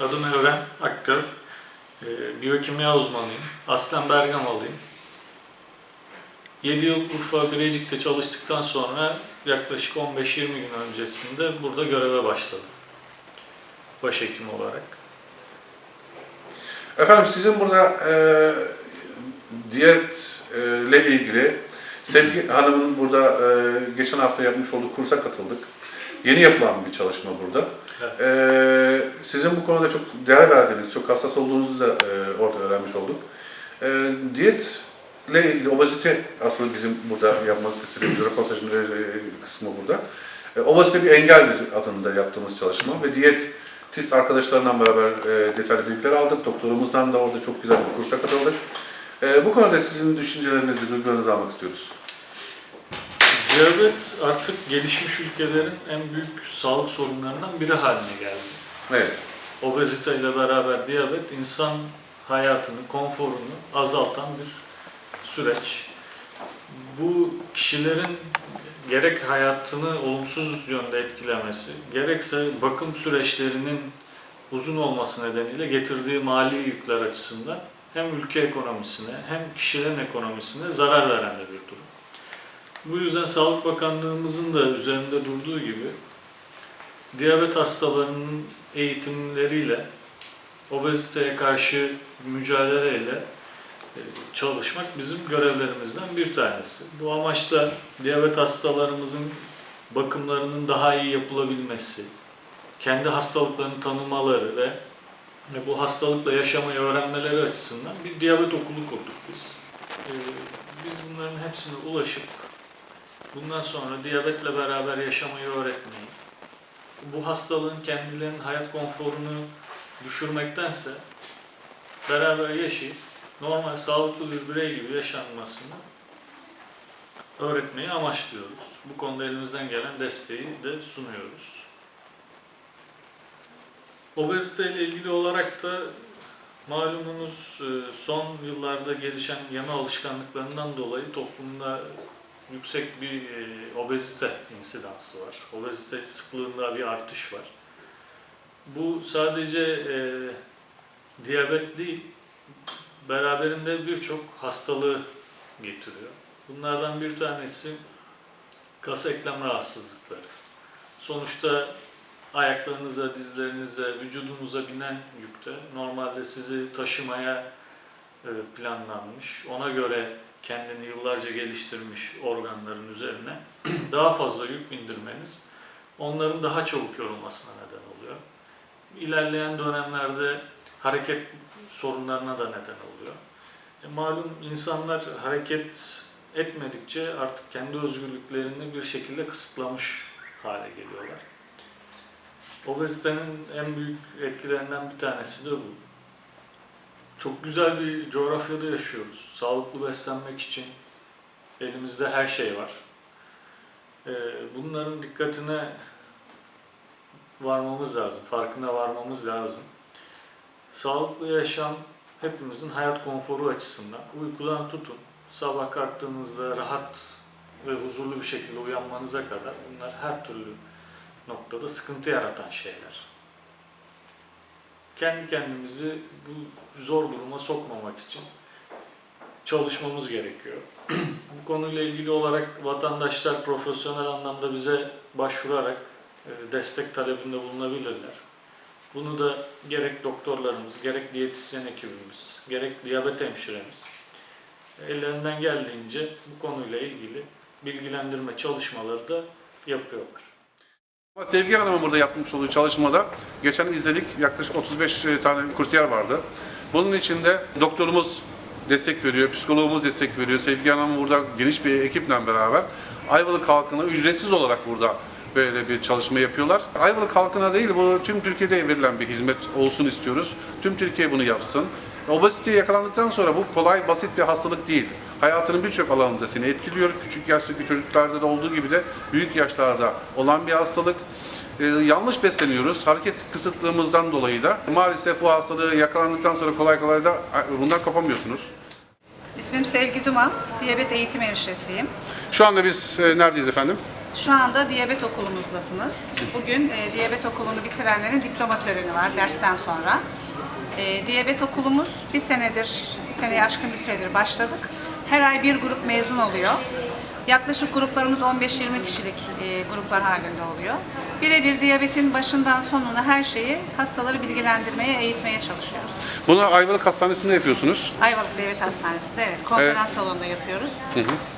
Adım Evren Akgöl. Ee, biyokimya uzmanıyım. Aslen Bergamalıyım. 7 yıl Urfa Birecik'te çalıştıktan sonra yaklaşık 15-20 gün öncesinde burada göreve başladım. Başhekim olarak. Efendim sizin burada e, diyet e, ile ilgili Sevgi Hanım'ın burada e, geçen hafta yapmış olduğu kursa katıldık. Yeni yapılan bir çalışma burada. Evet. E, sizin bu konuda çok değer verdiğiniz, çok hassas olduğunuzu da e, orada öğrenmiş olduk. E, diyet ile ilgili obezite aslında bizim burada yapmak istediğimiz röportajın e, kısmı burada. E, obezite bir engeldir adında yaptığımız çalışma ve diyet tist arkadaşlarından beraber e, detaylı bilgiler aldık. Doktorumuzdan da orada çok güzel bir kursa katıldık. E, bu konuda sizin düşüncelerinizi, duygularınızı almak istiyoruz. Diyabet artık gelişmiş ülkelerin en büyük sağlık sorunlarından biri haline geldi. Evet. Obezite ile beraber diyabet insan hayatını, konforunu azaltan bir süreç. Bu kişilerin gerek hayatını olumsuz yönde etkilemesi, gerekse bakım süreçlerinin uzun olması nedeniyle getirdiği mali yükler açısından hem ülke ekonomisine hem kişilerin ekonomisine zarar veren bir durum. Bu yüzden Sağlık Bakanlığımızın da üzerinde durduğu gibi diyabet hastalarının eğitimleriyle obeziteye karşı mücadeleyle e, çalışmak bizim görevlerimizden bir tanesi. Bu amaçla diyabet hastalarımızın bakımlarının daha iyi yapılabilmesi, kendi hastalıklarını tanımaları ve bu hastalıkla yaşamayı öğrenmeleri açısından bir diyabet okulu kurduk biz. E, Biz bunların hepsine ulaşıp bundan sonra diyabetle beraber yaşamayı öğretmeyi, bu hastalığın kendilerinin hayat konforunu düşürmektense beraber yaşayıp normal sağlıklı bir birey gibi yaşanmasını öğretmeyi amaçlıyoruz. Bu konuda elimizden gelen desteği de sunuyoruz. Obezite ile ilgili olarak da malumunuz e, son yıllarda gelişen yeme alışkanlıklarından dolayı toplumda yüksek bir e, obezite insidansı var. Obezite sıklığında bir artış var. Bu sadece e, diyabet değil, beraberinde birçok hastalığı getiriyor. Bunlardan bir tanesi kas eklem rahatsızlıkları. Sonuçta ayaklarınıza, dizlerinize, vücudunuza binen yükte normalde sizi taşımaya e, planlanmış, ona göre kendini yıllarca geliştirmiş organların üzerine daha fazla yük bindirmeniz onların daha çabuk yorulmasına neden oluyor. İlerleyen dönemlerde hareket sorunlarına da neden oluyor. E, malum insanlar hareket etmedikçe artık kendi özgürlüklerini bir şekilde kısıtlamış hale geliyorlar. Obezitenin en büyük etkilerinden bir tanesi de bu. Çok güzel bir coğrafyada yaşıyoruz. Sağlıklı beslenmek için elimizde her şey var. Ee, Bunların dikkatine varmamız lazım, farkına varmamız lazım. Sağlıklı yaşam hepimizin hayat konforu açısından uykudan tutun, sabah kalktığınızda rahat ve huzurlu bir şekilde uyanmanıza kadar bunlar her türlü noktada sıkıntı yaratan şeyler. Kendi kendimizi bu zor duruma sokmamak için çalışmamız gerekiyor. bu konuyla ilgili olarak vatandaşlar profesyonel anlamda bize başvurarak e, destek talebinde bulunabilirler. Bunu da gerek doktorlarımız, gerek diyetisyen ekibimiz, gerek diyabet hemşiremiz ellerinden geldiğince bu konuyla ilgili bilgilendirme çalışmaları da yapıyorlar. Sevgi Hanım'ın burada yapmış olduğu çalışmada geçen izledik yaklaşık 35 tane kursiyer vardı. Bunun içinde doktorumuz destek veriyor, psikologumuz destek veriyor. Sevgi Hanım burada geniş bir ekiple beraber Ayvalık halkına ücretsiz olarak burada böyle bir çalışma yapıyorlar. Ayvalık halkına değil bu tüm Türkiye'de verilen bir hizmet olsun istiyoruz. Tüm Türkiye bunu yapsın. Obeziteye yakalandıktan sonra bu kolay basit bir hastalık değil. Hayatının birçok alanında seni etkiliyor. Küçük yaştaki çocuklarda da olduğu gibi de büyük yaşlarda olan bir hastalık. Ee, yanlış besleniyoruz. Hareket kısıtlığımızdan dolayı da maalesef bu hastalığı yakalandıktan sonra kolay kolay da bundan kopamıyorsunuz. İsmim Sevgi Duman, diyabet eğitim hemşiresiyim. Şu anda biz e, neredeyiz efendim? Şu anda diyabet okulumuzdasınız. Bugün e, diyabet okulunu bitirenlerin diploma töreni var dersten sonra. E, diyabet okulumuz bir senedir, bir seneye aşkın bir süredir başladık. Her ay bir grup mezun oluyor. Yaklaşık gruplarımız 15-20 kişilik e, gruplar halinde oluyor. Birebir diyabetin başından sonuna her şeyi hastaları bilgilendirmeye, eğitmeye çalışıyoruz. Bunu Ayvalık Hastanesi'nde yapıyorsunuz. Ayvalık Devlet Hastanesi'nde evet konferans salonunda yapıyoruz.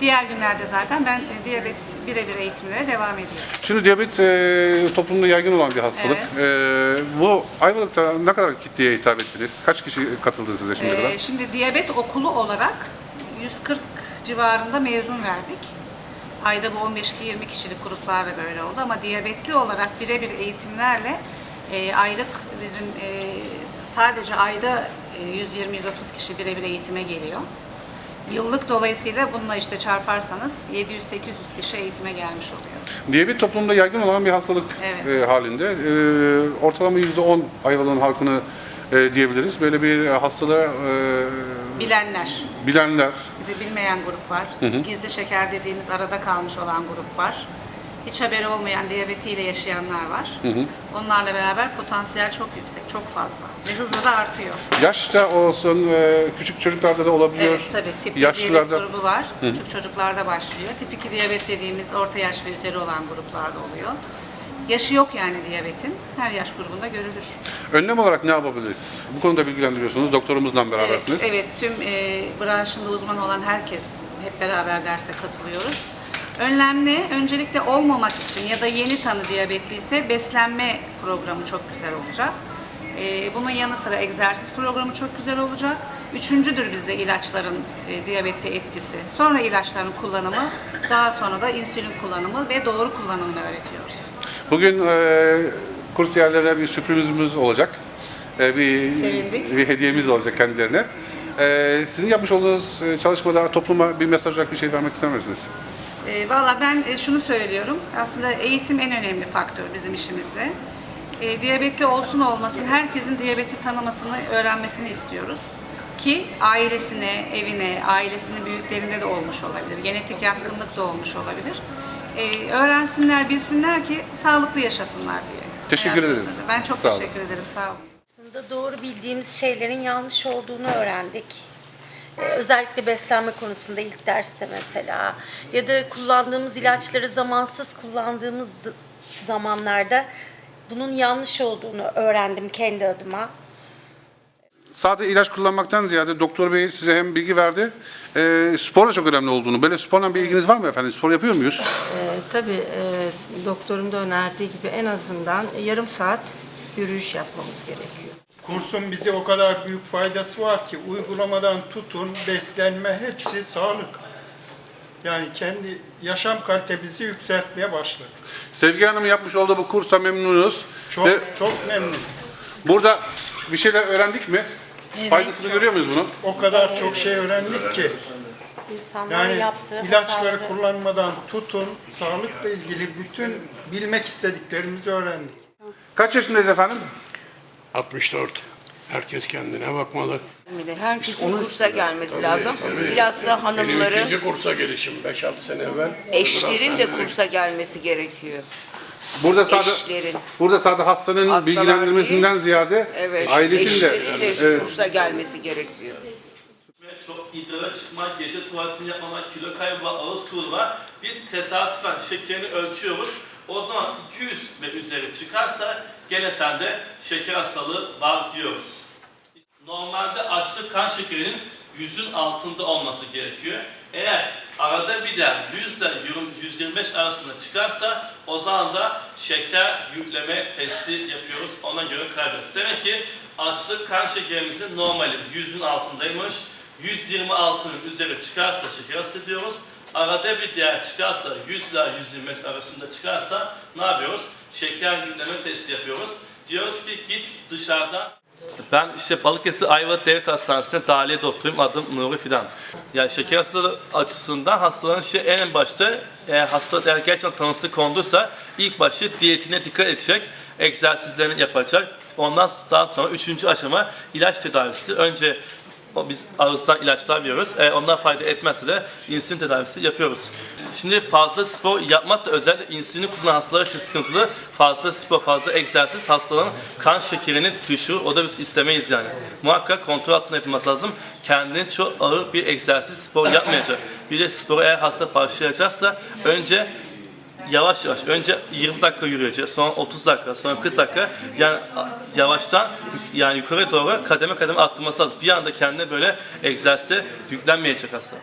Diğer günlerde zaten ben e, diyabet birebir eğitimlere devam ediyorum. Şimdi diyabet e, toplumda yaygın olan bir hastalık. E, bu Ayvalık'ta ne kadar kitleye hitap ettiniz? Kaç kişi katıldı size şimdiye kadar? Ee, şimdi diyabet okulu olarak 140 civarında mezun verdik. Ayda bu 15-20 kişilik gruplarla böyle oldu ama diyabetli olarak birebir eğitimlerle e, aylık bizim e, sadece ayda e, 120-130 kişi birebir eğitime geliyor. Yıllık dolayısıyla bununla işte çarparsanız 700-800 kişi eğitime gelmiş oluyor. Diyabet toplumda yaygın olan bir hastalık Evet. e, halinde. E, ortalama %10 Ayvalık'ın halkını e, diyebiliriz. Böyle bir hastalığı e, Bilenler, bilenler, Bir de bilmeyen grup var. Gizli şeker dediğimiz arada kalmış olan grup var. Hiç haberi olmayan diyabetiyle yaşayanlar var. Onlarla beraber potansiyel çok yüksek, çok fazla ve hızla da artıyor. yaşta olsun, e, küçük çocuklarda da olabiliyor. Evet tabii tip 1 Yaşlılarda diyabet grubu var. Küçük çocuklarda başlıyor. Tip 2 diyabet dediğimiz orta yaş ve üzeri olan gruplarda oluyor. Yaşı yok yani diyabetin. Her yaş grubunda görülür. önlem olarak ne yapabiliriz? Bu konuda bilgilendiriyorsunuz. Doktorumuzla Evet, berabersiniz. evet tüm e, branşında uzman olan herkes hep beraber derse katılıyoruz. Önlemli, öncelikle olmamak için ya da yeni tanı diyabetliyse beslenme programı çok güzel olacak. E, bunun yanı sıra egzersiz programı çok güzel olacak. Üçüncüdür bizde ilaçların e, diyabette etkisi. Sonra ilaçların kullanımı, daha sonra da insülin kullanımı ve doğru kullanımını öğretiyoruz. Bugün e, kursiyerlere bir sürprizimiz olacak. E, bir, Sevindik. bir hediyemiz olacak kendilerine. E, sizin yapmış olduğunuz e, çalışmada topluma bir mesaj olarak bir şey vermek ister misiniz? E, Valla ben e, şunu söylüyorum. Aslında eğitim en önemli faktör bizim işimizde. E, diyabetli olsun olmasın herkesin diyabeti tanımasını, öğrenmesini istiyoruz. Ki ailesine, evine, ailesinin büyüklerinde de olmuş olabilir. Genetik yatkınlık da olmuş olabilir. E, öğrensinler, bilsinler ki sağlıklı yaşasınlar diye. Teşekkür ederiz. Ben çok Sağ olun. teşekkür ederim. Sağ olun. Aslında doğru bildiğimiz şeylerin yanlış olduğunu öğrendik. Ee, özellikle beslenme konusunda ilk derste mesela ya da kullandığımız ilaçları zamansız kullandığımız zamanlarda bunun yanlış olduğunu öğrendim kendi adıma. Sadece ilaç kullanmaktan ziyade doktor bey size hem bilgi verdi. E, spor da çok önemli olduğunu. Böyle sporla bir ilginiz var mı efendim? Spor yapıyor muyuz? Ee, tabii e, doktorun da önerdiği gibi en azından yarım saat yürüyüş yapmamız gerekiyor. Kursun bize o kadar büyük faydası var ki uygulamadan tutun, beslenme hepsi sağlık. Yani kendi yaşam kalitemizi yükseltmeye başladık. Sevgi Hanım'ın yapmış olduğu bu kursa memnunuz. Çok Ve çok memnunum. burada bir şeyler öğrendik mi? Faydasını görüyor muyuz bunun? O kadar çok şey öğrendik ki. İnsanlar Yani yaptığı ilaçları hataları- kullanmadan tutun, sağlıkla ilgili bütün bilmek istediklerimizi öğrendik. Kaç yaşındayız efendim? 64. Herkes kendine bakmalı. Herkesin kursa gelmesi lazım. Evet. Bilhassa Benim hanımların, ikinci kursa gelişim 5-6 sene evvel. eşlerin de kursa gelmesi gerekiyor. Burada sadece Eşlerin. burada sadece hastanın Hastalar bilgilendirmesinden değil, ziyade Evet, ailesinin de de evet, kursa gelmesi gerekiyor. Çok idrara çıkmak, gece tuvaletini yapmamak, kilo kaybı, ağız kurma. Biz tesadüfen şekerini ölçüyoruz. O zaman 200 ve üzeri çıkarsa gene sende şeker hastalığı var diyoruz. Normalde açlık kan şekerinin yüzün altında olması gerekiyor. Eğer arada bir de 100 ile 125 arasında çıkarsa o zaman da şeker yükleme testi yapıyoruz. Ona göre kaybederiz. Demek ki açlık kan şekerimizin normali 100'ün altındaymış. 126'nın üzeri çıkarsa şeker hastası diyoruz. Arada bir değer çıkarsa 100 ile 125 arasında çıkarsa ne yapıyoruz? Şeker yükleme testi yapıyoruz. Diyoruz ki git dışarıdan ben işte Balıkesir Ayvalık Devlet Hastanesi'nde dahiliye doktoruyum. Adım Nuri Fidan. Yani şeker hastalığı açısından hastaların şey en başta eğer hasta eğer gerçekten tanısı konduysa ilk başta diyetine dikkat edecek, egzersizlerini yapacak. Ondan daha sonra üçüncü aşama ilaç tedavisi. Önce biz ağızdan ilaçlar veriyoruz. Eğer onlar fayda etmezse de insülin tedavisi yapıyoruz. Şimdi fazla spor yapmak da özellikle insülini kullanan hastalar için sıkıntılı. Fazla spor, fazla egzersiz hastaların kan şekerini düşürür. O da biz istemeyiz yani. Muhakkak kontrol altında yapılması lazım. Kendini çok ağır bir egzersiz spor yapmayacak. Bir de sporu eğer hasta başlayacaksa önce yavaş yavaş önce 20 dakika yürüyecek, sonra 30 dakika, sonra 40 dakika yani yavaştan yani yukarı doğru kademe kademe attırması lazım. Bir anda kendine böyle egzersize yüklenmeyecek hasta.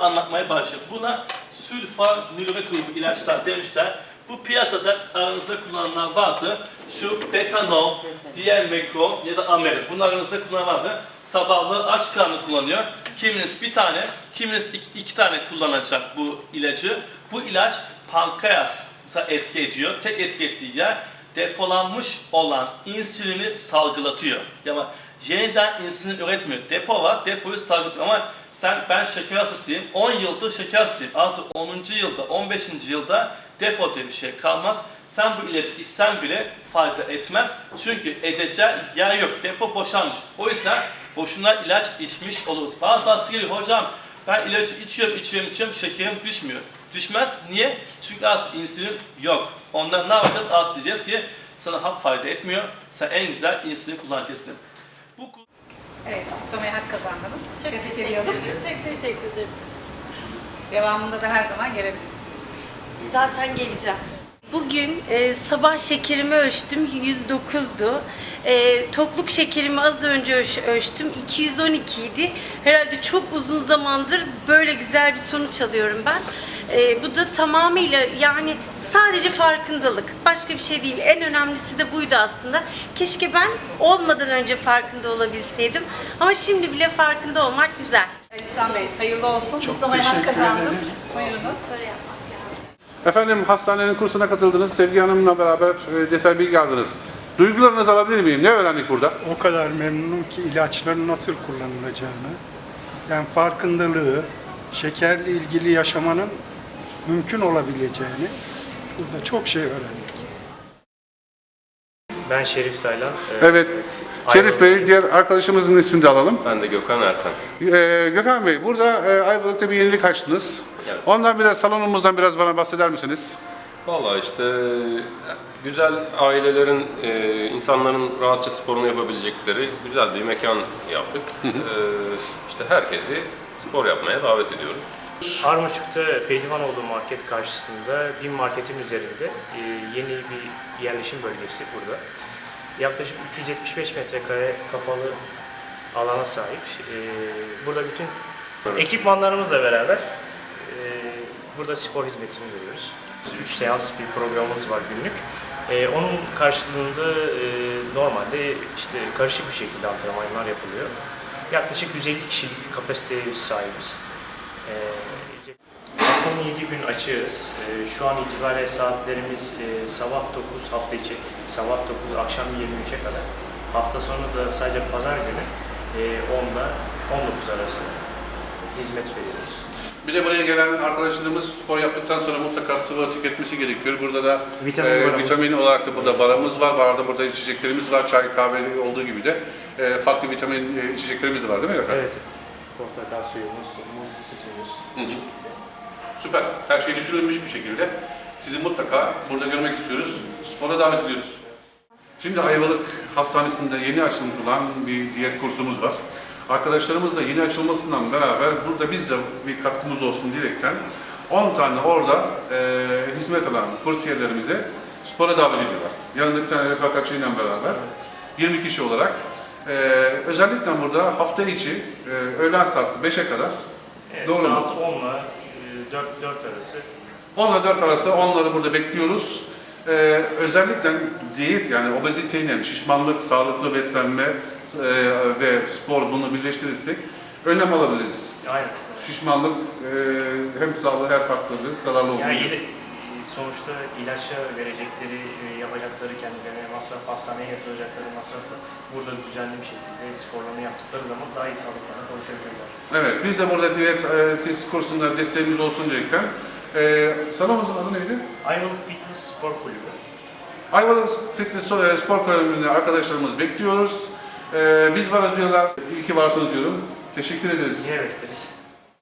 Anlatmaya başlıyor. Buna sülfanülürik grubu ilaçlar demişler. Bu piyasada aranızda kullanılan vardı. Şu betanol, diğer mekro ya da amerik. Bunlar aranızda kullanılan vardı. Sabahlı aç karnı kullanıyor. Kiminiz bir tane, kiminiz iki, iki tane kullanacak bu ilacı. Bu ilaç pankreasa etki ediyor. Tek etki ettiği yer depolanmış olan insülini salgılatıyor. Yani yeniden insülin üretmiyor. Depo var, depoyu salgılatıyor ama sen ben şeker hastasıyım, 10 yıldır şeker hastasıyım. Artık 10. yılda, 15. yılda depo diye bir şey kalmaz. Sen bu ilacı içsen bile fayda etmez. Çünkü edeceği yer yok. Depo boşalmış. O yüzden boşuna ilaç içmiş oluruz. Bazı hasta geliyor, hocam ben ilacı içiyorum, içiyorum, içiyorum, şekerim düşmüyor. Düşmez. Niye? Çünkü artık insülin yok. Ondan ne yapacağız? Artık diyeceğiz ki sana hap fayda etmiyor. Sen en güzel insülin kullanacaksın. Evet, kutlamaya hak kazandınız. Çok Tebrik teşekkür ediyorum. Çok teşekkür ederim. Devamında da her zaman gelebilirsiniz. Zaten geleceğim. Bugün e, sabah şekerimi ölçtüm 109'du. E, tokluk şekerimi az önce ölç- ölçtüm 212 idi. Herhalde çok uzun zamandır böyle güzel bir sonuç alıyorum ben. E, bu da tamamıyla yani sadece farkındalık. Başka bir şey değil. En önemlisi de buydu aslında. Keşke ben olmadan önce farkında olabilseydim. Ama şimdi bile farkında olmak güzel. İhsan Bey, hayırlı olsun. Kutlamaya hak teşekkür kazandınız. ederim. Buyurunuz. Efendim hastanenin kursuna katıldınız. Sevgi Hanım'la beraber e, detay bilgi aldınız. Duygularınızı alabilir miyim? Ne öğrendik burada? O kadar memnunum ki ilaçların nasıl kullanılacağını, yani farkındalığı, şekerle ilgili yaşamanın mümkün olabileceğini burada çok şey öğrendik. Ben Şerif Saylan. Ee, Evet. Şerif Bey, diğer arkadaşımızın ismini de alalım. Ben de Gökhan Ertan. Ee, Gökhan Bey, burada e, Ayvalık'ta bir yenilik açtınız. Evet. Ondan biraz, salonumuzdan biraz bana bahseder misiniz? Vallahi işte e, güzel ailelerin, e, insanların rahatça sporunu yapabilecekleri güzel bir mekan yaptık. Ee, işte herkesi spor yapmaya davet ediyoruz. Armaçuk'ta pehlivan olduğu market karşısında bir marketin üzerinde e, yeni bir yerleşim bölgesi burada. Yaklaşık 375 metrekare kapalı alana sahip. E, burada bütün ekipmanlarımızla beraber e, burada spor hizmetini veriyoruz. 3 seans bir programımız var günlük. Onun karşılığında normalde işte karışık bir şekilde antrenmanlar yapılıyor. Yaklaşık 150 kişilik bir kapasiteye biz sahibiz. E, Haftanın 7 gün açığız. Ee, Şu an itibariyle saatlerimiz e, sabah 9, hafta içi sabah 9, akşam 23'e kadar. Hafta sonu da sadece pazar günü e, 10'da 19 arası hizmet veriyoruz. Bir de buraya gelen arkadaşlarımız spor yaptıktan sonra mutlaka sıvı tüketmesi gerekiyor. Burada da Vitamin e, vitamin olarak da burada barımız var. Barda burada içeceklerimiz var. Çay, kahve olduğu gibi de e, farklı vitamin e, içeceklerimiz var değil mi efendim? Evet. Portakal suyumuz, muzlu sütümüz. Hı hı. Süper. Her şey düşünülmüş bir şekilde. Sizi mutlaka burada görmek istiyoruz. Spora davet ediyoruz. Şimdi Ayvalık Hastanesi'nde yeni açılmış olan bir diyet kursumuz var. Arkadaşlarımız da yeni açılmasından beraber burada biz de bir katkımız olsun diyerekten 10 tane orada e, hizmet alan kursiyerlerimize spora davet ediyorlar. Yanında bir tane refakatçiyle beraber 20 kişi olarak e, özellikle burada hafta içi e, öğlen saat 5'e kadar Evet, Doğru mu? saat 10 ile 4, 4 arası 10 ile 4 arası onları burada bekliyoruz. Ee, özellikle diyet yani obeziteyle şişmanlık, sağlıklı beslenme e, ve spor bunu birleştirirsek önlem alabiliriz. aynen. Şişmanlık e, hem sağlığı her faktörü zararlı olur. Yani sonuçta ilaça verecekleri, e, yapacakları kendilerine masraf, hastaneye yatıracakları masrafı burada düzenli bir şekilde sporlarını yaptıkları zaman daha iyi sağlıklarına kavuşabilirler. Evet, biz de burada diyet e, test kursunda desteğimiz olsun diyerekten. E, salonumuzun adı neydi? Ayvalık Fitness Spor Kulübü. Ayvalık Fitness e, Spor Kulübü'nde arkadaşlarımız bekliyoruz. E, biz varız diyorlar, iyi ki varsınız diyorum. Teşekkür ederiz. Yine bekleriz.